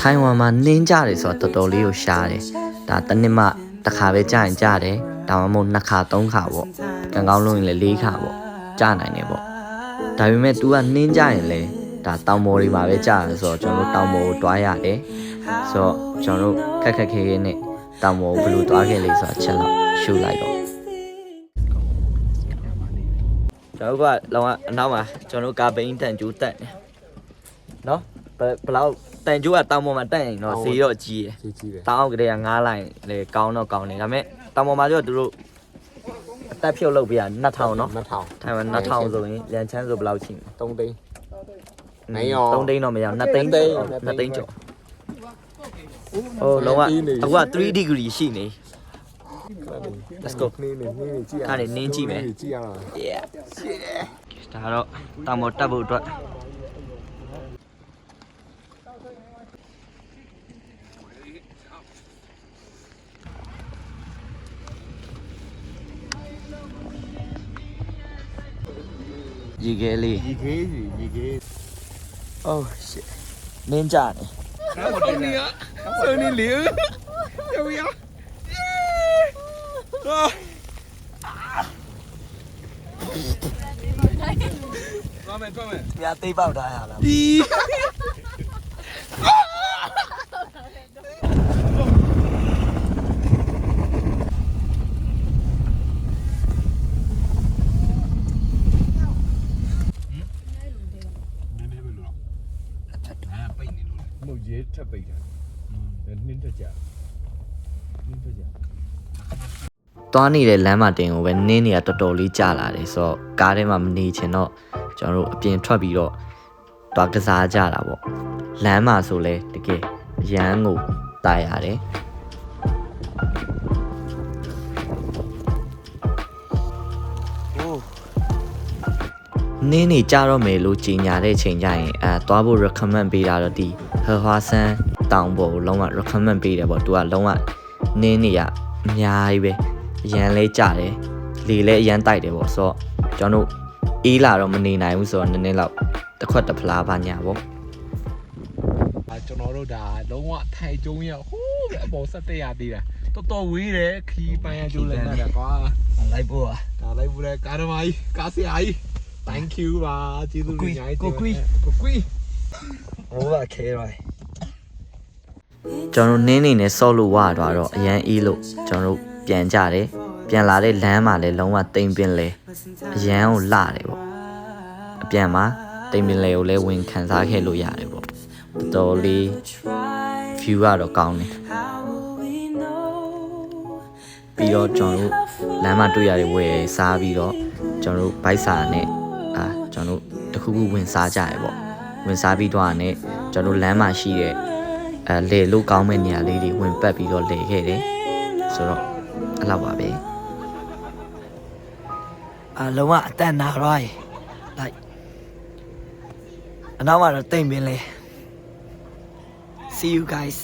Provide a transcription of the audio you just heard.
ထိုင်ဝမ်မှာနင်းကြတယ်ဆိုတော့တော်တော်လေးကိုရှားတယ်ဒါတစ်နှစ်မှတစ်ခါပဲကြာရင်ကြာတယ်ဒါမှမဟုတ်နှစ်ခါသုံးခါပေါ့ကံကောင်းလို့ရင်လည်းလေးခါပေါ့ကြာနိုင်တယ်ပေါ့ဒါပေမဲ့ तू ကနင်းကြရင်လေဒါတောင်ပေါ်တွေမှာပဲကြာတယ်ဆိုတော့ကျွန်တော်တို့တောင်ပေါ်ကိုတွားရတယ်ဆိုတော့ကျွန်တော်တို့ခက်ခက်ခဲခဲနဲ့တောင်ပေါ်ကိုဘယ်လိုတွားခဲ့လဲဆိုတာချက်လောက်ရှုလိုက်တော့ကျွန်တော်တို့ကလောကအနောက်မှာကျွန်တော်တို့ကာဘိန်းတန်ကျိုးတက်တယ်နော် ဘယ်ဘယ်လောက်တန်ကျိုးကတောင်ပေါ်မှာတက်ရင်တော့ဈေးတော့ကြီးတယ်ကြီးကြီးတယ်တောင်အောက်ကလေးကငားလိုက်လေကောင်းတော့ကောင်းတယ်ဒါပေမဲ့တောင်ပေါ်မှာကျတော့သူတို့အသက်ဖြုတ်လုပ်ပြရ2000နော်2000ထိုင်ဝမ်2000ဆိုရင်လန်ချမ်းဆိုဘယ်လောက်ရှိမလဲ3သိန်းနိုင်ရော3သိန်းတော့မရဘူး2သိန်း2သိန်း2သိန်းကျော်ဟိုလုံးဝအခုက3 degree ရှိနေ Let's go နေနေနေကြည့်ရခါနေနင်းကြည့်မယ်ကြည့်ရအောင် yeah ဒါတော့တောင်ပေါ်တက်ဖို့အတွက် ရေခဲလေးရေခေးကြီးရေခေး Oh shit နင်းကြတယ်ဆုံးနေရဆုံးနေလေယောယောသွားမယ်သွားမယ်ပြသိပ်ပေါက်ထားရလားဒီနည်းနည်းပဲလို့အာပိတ်နေလို့မဟုတ် ရဲထပ်ပိတ်တာနှင်းတက်ကြနှင်းတက်ကြသွားနေတဲ့လမ်းမတင်ကိုပဲနင်းနေရတော်တော်လေးကြာလာတယ်ဆိုတော့ကားထဲမှာမနေချင်တော့ကျွန်တော်တို့အပြင်ထွက်ပြီးတော့တွားကစားကြတာပေါ့လမ်းမှာဆိုလဲတကယ်ရမ်းကိုတာရတယ် နင်းနေကြတော့မယ်လို့ကြီးညာတဲ့ချိန်ကျရင်အဲသွားဖို့ recommend ပေးတာတော့ဒီဟဟွာဆန်တောင်ပေါ်ကိုလုံးဝ recommend ပေးတယ်ပေါ့သူကလုံးဝနင်းနေရအများကြီးပဲအရန်လဲကြတယ်လေလဲအရန်တိုက်တယ်ပေါ့ဆိုတော့ကျွန်တော်တို့အေးလာတော့မနေနိုင်ဘူးဆိုတော့နည်းနည်းလောက်တစ်ခွက်တစ်ဖလားပါညာပေါ့အာကျွန်တော်တို့ဒါလုံးဝထိုင်ကျုံးရဟိုးပဲအပေါ်ဆက်တက်ရသေးတာတော်တော်ဝေးတယ်ခီးပန်းရကျိုးလည်းနဲ့ကွာလိုက်ဖို့อ่ะဒါလိုက်ဘူးလေကားသမားကြီးကားဆရာကြီး thank you ပါကျေးဇူးတင်ညာကြီးကိုကွီကိုကွီဟိုကခဲရိုင်းကျွန်တော်တို့နင်းနေနဲ့ဆော့လို့ဝါသွားတော့အရန်အေးလို့ကျွန်တော်တို့ပြန်ကြတယ်ပြန်လာတဲ့လမ်းမှာလည်းလုံးဝတိမ်ပင်လေအရန်ကိုလှတယ်ပေါ့အပြန်မှာတိမ်ပင်လေကိုလည်းဝင်ခံစားခဲ့လို့ရတယ်ပေါ့တော်တော်လေး view ကတော့ကောင်းတယ်ပြီးတော့ကျွန်တော်တို့လမ်းမှာတွေ့ရတဲ့ဝယ်စားပြီးတော့ကျွန်တော်တို့ဘိုက်စာနဲ့ အာကျွန်တော်တို့တစ်ခုခုဝင်စားကြရပေါ့ဝင်စားပြီးတော့ကနေကျွန်တော်တို့လမ်းမှာရှိတဲ့အဲလေလို့ကောင်းမဲ့နေရာလေးတွေဝင်ပတ်ပြီးတော့လေခဲ့တယ်ဆိုတော့အဲ့လောက်ပါပဲအလုံးဝအတန်နာရိုင်းလိုက်အနောက်မှာတော့တိမ်ပင်လေ see you guys